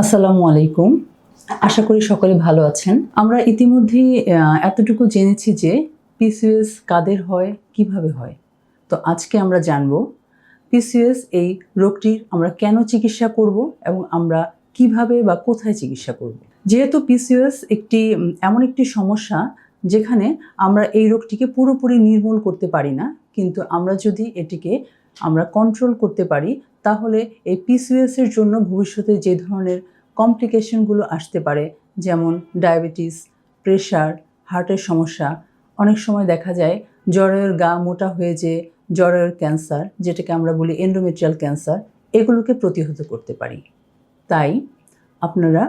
আসসালামু আলাইকুম। আশা করি সকলে ভালো আছেন। আমরা ইতিমধ্যেই এতটুকু জেনেছি যে পিসিএস কাদের হয়, কীভাবে হয়। তো আজকে আমরা জানব পিসিএস এই রোগটির আমরা কেন চিকিৎসা করব এবং আমরা কীভাবে বা কোথায় চিকিৎসা করব। যেহেতু পিসিএস একটি এমন একটি সমস্যা যেখানে আমরা এই রোগটিকে পুরোপুরি নির্মূল করতে পারি না, কিন্তু আমরা যদি এটিকে আমরা কন্ট্রোল করতে পারি তাহলে এই পিসিএস এর জন্য ভবিষ্যতে যে ধরনের কমপ্লিকেশনগুলো আসতে পারে, যেমন ডায়াবেটিস প্রেশার হার্টের সমস্যা, অনেক সময় দেখা যায় জ্বরের গা মোটা হয়ে যে জ্বরের ক্যান্সার যেটাকে আমরা বলি এন্ডোমেট্রিয়াল ক্যান্সার এগুলোকে প্রতিহত করতে পারি। তাই আপনারা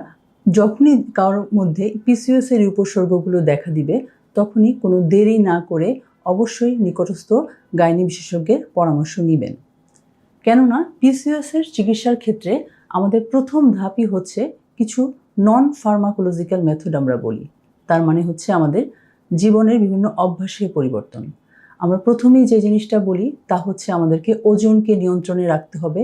যখনই কারোর মধ্যে পিসিওএস এর উপসর্গগুলো দেখা দিবে, তখনই কোনো দেরি না করে অবশ্যই নিকটস্থ গাইনি বিশেষজ্ঞের পরামর্শ নেবেন। কেননা পিসিওএস চিকিৎসার ক্ষেত্রে আমাদের প্রথম ধাপই হচ্ছে কিছু নন ফার্মাকোলজিক্যাল মেথড আমরা বলি। তার মানে হচ্ছে আমাদের জীবনের বিভিন্ন অভ্যাসের পরিবর্তন। আমরা প্রথমেই যে জিনিসটা বলি, তা হচ্ছে আমাদেরকে ওজনকে নিয়ন্ত্রণে রাখতে হবে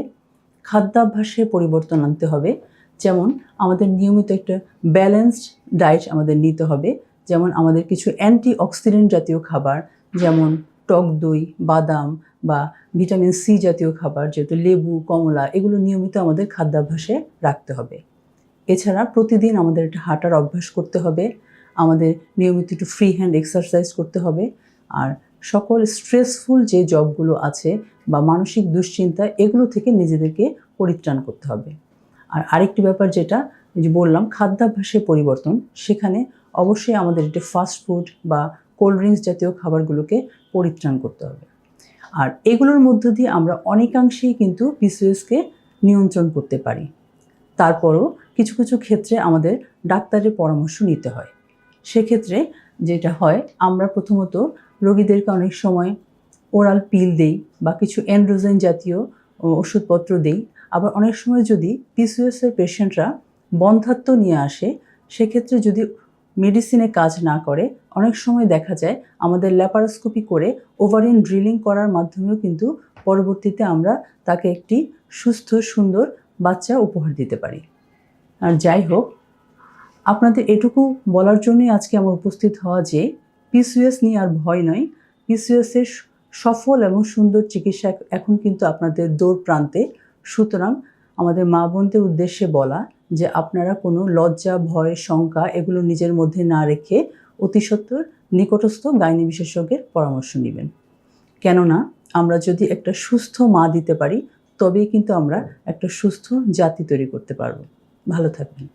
খাদ্যাভ্যাসে পরিবর্তন আনতে হবে, যেমন আমাদের নিয়মিত একটা ব্যালেন্সড ডায়েট আমাদের নিতে হবে, যেমন আমাদের কিছু অ্যান্টি অক্সিডেন্ট জাতীয় খাবার, যেমন টক দই, বাদাম বা ভিটামিন সি জাতীয় খাবার যেহেতু লেবু, কমলা, এগুলো নিয়মিত আমাদের খাদ্যাভ্যাসে রাখতে হবে। এছাড়া প্রতিদিন আমাদের একটা হাঁটার অভ্যাস করতে হবে, আমাদের নিয়মিত একটু ফ্রি হ্যান্ড এক্সারসাইজ করতে হবে, আর সকল স্ট্রেসফুল যে জবগুলো আছে বা মানসিক দুশ্চিন্তা, এগুলো থেকে নিজেদেরকে পরিত্রাণ করতে হবে। আর আরেকটি ব্যাপার যেটা যে বললাম, খাদ্যাভ্যাসের পরিবর্তন, সেখানে অবশ্যই আমাদের একটি ফাস্ট ফুড বা কোল্ড ড্রিঙ্কস জাতীয় খাবারগুলোকে পরিত্রাণ করতে হবে। আর এগুলোর মধ্য দিয়ে আমরা অনেকাংশেই কিন্তু পিসিএসকে নিয়ন্ত্রণ করতে পারি। তারপরও কিছু কিছু ক্ষেত্রে আমাদের ডাক্তারের পরামর্শ নিতে হয়। সেক্ষেত্রে যেটা হয়, আমরা প্রথমত রোগীদেরকে অনেক সময় ওরাল পিল দেই বা কিছু অ্যান্ড্রোজেন জাতীয় ওষুধপত্র দেই। আবার অনেক সময় যদি পিসিএসের পেশেন্টরা বন্ধাত্ম নিয়ে আসে, সেক্ষেত্রে যদি মেডিসিনে কাজ না করে অনেক সময় দেখা যায় আমাদের ল্যাপারোস্কোপি করে ওভারিন ড্রিলিং করার মাধ্যমেও কিন্তু পরবর্তীতে আমরা তাকে একটি সুস্থ, সুন্দর বাচ্চা উপহার দিতে পারি। আর যাই হোক, আপনাদের এটুকু বলার জন্যই আজকে আমার উপস্থিত হওয়া যে পিসিএস নিয়ে আর ভয় নয় পিসিএসের সফল এবং সুন্দর চিকিৎসা এখন কিন্তু আপনাদের দৌড় প্রান্তে সুতরাং আমাদের মা বোনদের উদ্দেশ্যে বলা যে আপনারা কোনো লজ্জা, ভয়, শঙ্কা এগুলো নিজের মধ্যে না রেখে অতি সত্বর নিকটস্থ গাইনি বিশেষজ্ঞের পরামর্শ নেবেন। কেননা আমরা যদি একটা সুস্থ মা দিতে পারি, তবেই কিন্তু আমরা একটা সুস্থ জাতি তৈরি করতে পারব। ভালো থাকবেন।